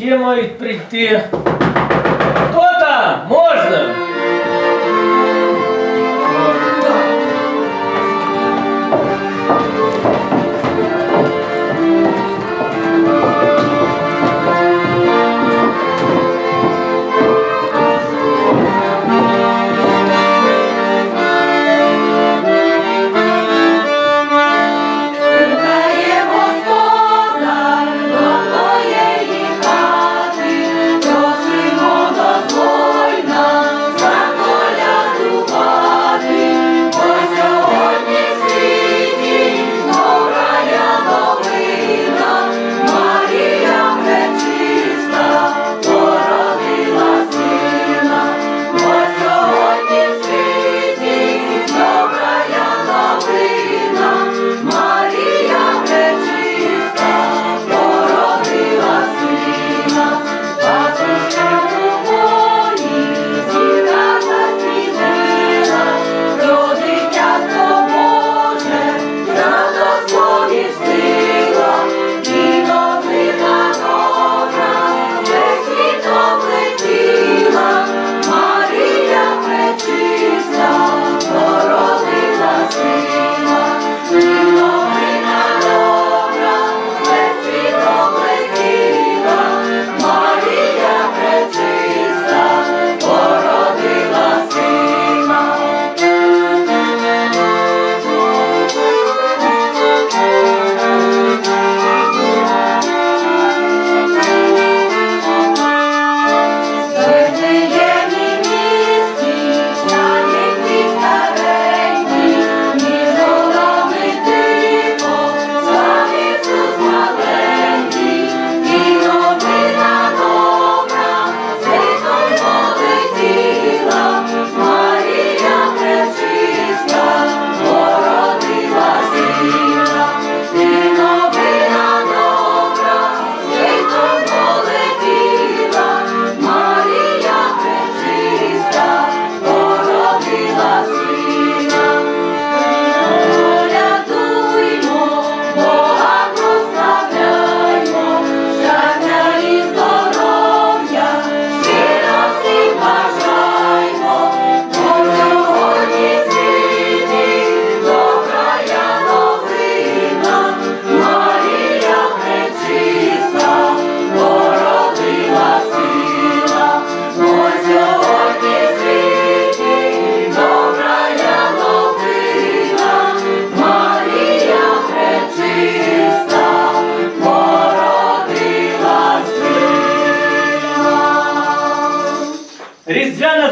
які мають прийти?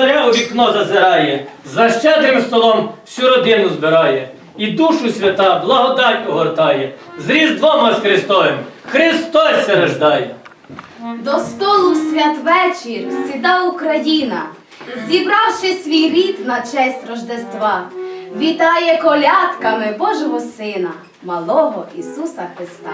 Заря у вікно зазирає, за щедрим столом всю родину збирає, і душу свята благодать огортає, з Різдвом Воскресовим Христос се. До столу в святвечір сіда Україна, зібравши свій рід на честь Рождества, вітає колядками Божого Сина, малого Ісуса Христа.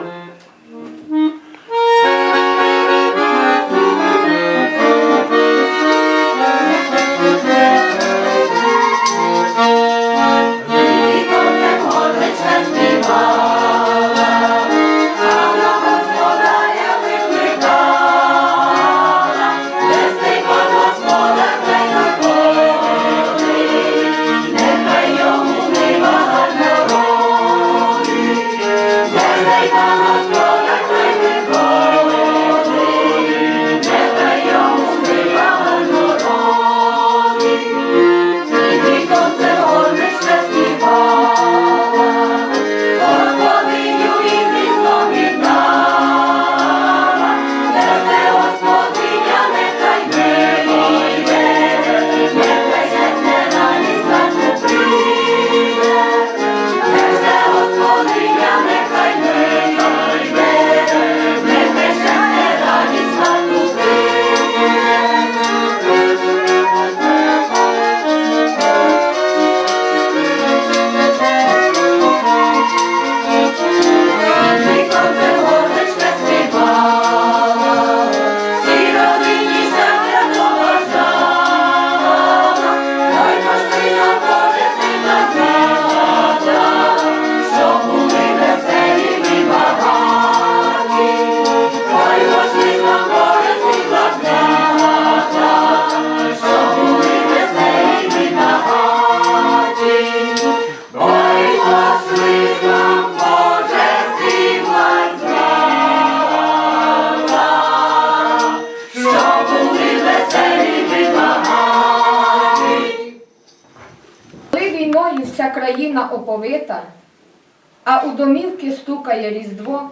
А у домівки стукає Різдво.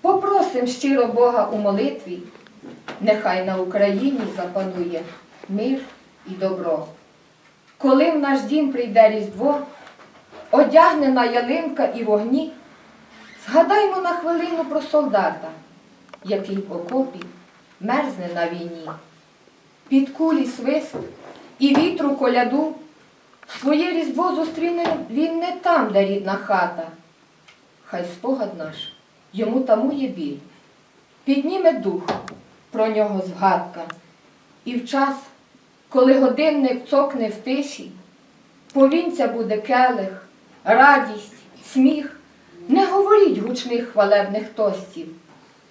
Попросим щиро Бога у молитві, нехай на Україні запанує мир і добро. Коли в наш дім прийде Різдво, одягнена ялинка і вогні, згадаймо на хвилину про солдата, який в окопі мерзне на війні. Під кулі свист і вітру коляду, своє різдво зустріне він не там, де рідна хата. Хай спогад наш йому тамує біль, підніме дух про нього згадка, і в час, коли годинник цокне в тиші, повінця буде келих, радість, сміх, не говоріть гучних хвалебних тостів,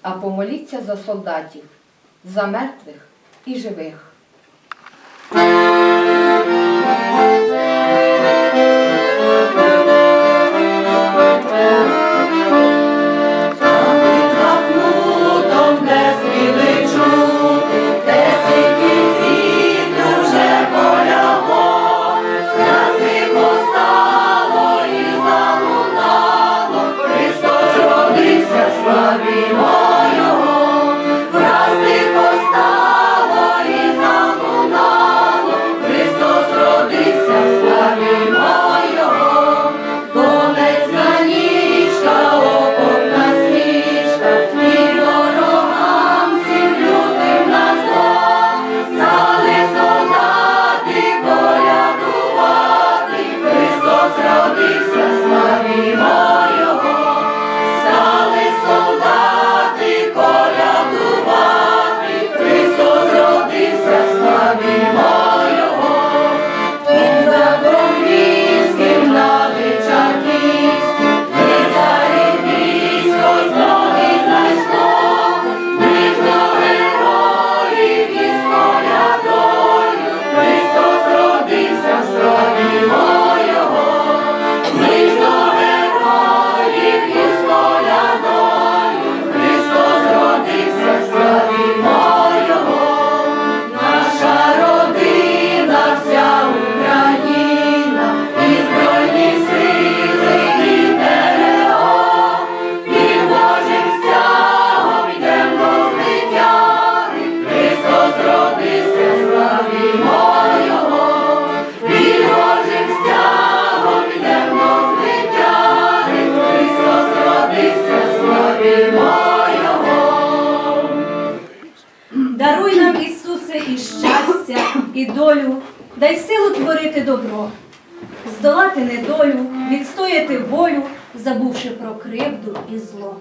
а помоліться за солдатів, за мертвих і живих. Долю, дай силу творити добро, здолати недолю, відстояти волю, забувши про кривду і зло.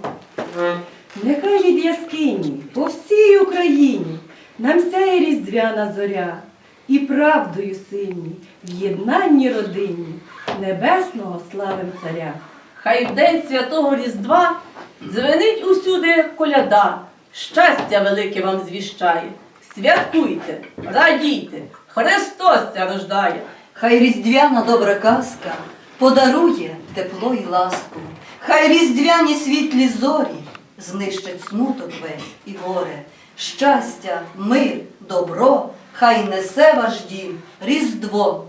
Нехай від яскині по всій Україні нам сяє різдвяна зоря, і правдою сині в єднанні родині небесного славим царя. Хай в день святого Різдва дзвенить усюди коляда, щастя велике вам звіщає. Святкуйте, радійте, Христос ця рождає. Хай різдвяна добра казка подарує тепло і ласку, хай різдвяні світлі зорі знищать смуток весь і горе. Щастя, мир, добро, хай несе ваш дім Різдво